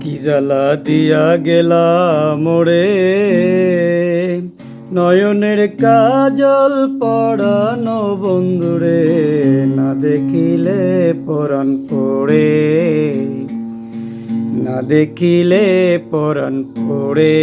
কি জ্বালা দিয়া গেলা মোরে নয়নের কাজল পড়ানো বন্ধুরে না দেখিলে পরাণ পড়ে। না দেখিলে পরাণ পড়ে।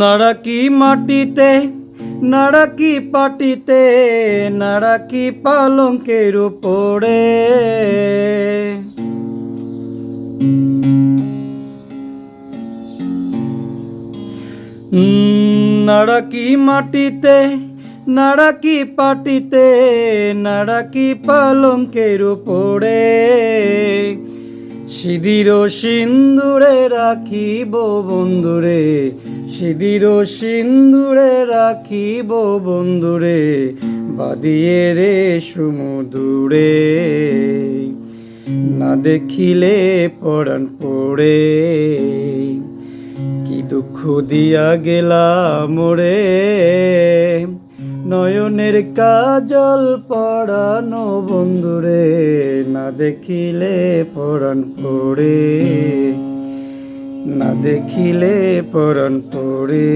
নাড়াকি মাটিতে নাড়াকি পাটিতে নাড়াকি পালঙ্কের উপরে। নাড়াকি মাটিতে নাড়াকি পাটিতে নাড়াকি পালঙ্কের উপরে। সিদির সিন্দুরে রাখিব বন্ধুরে, সিদির সিন্দুরে রাখিব বন্ধুরে বাদিয়ে রে সমুদূরে না দেখিলে পরাণ পড়ে, কি দুঃখ দিয়া গেলা মোরে নয়নের কাজল পড়ানো বন্ধুরে না দেখিলে পরণ পড়ে না দেখিলে পরণ পড়ে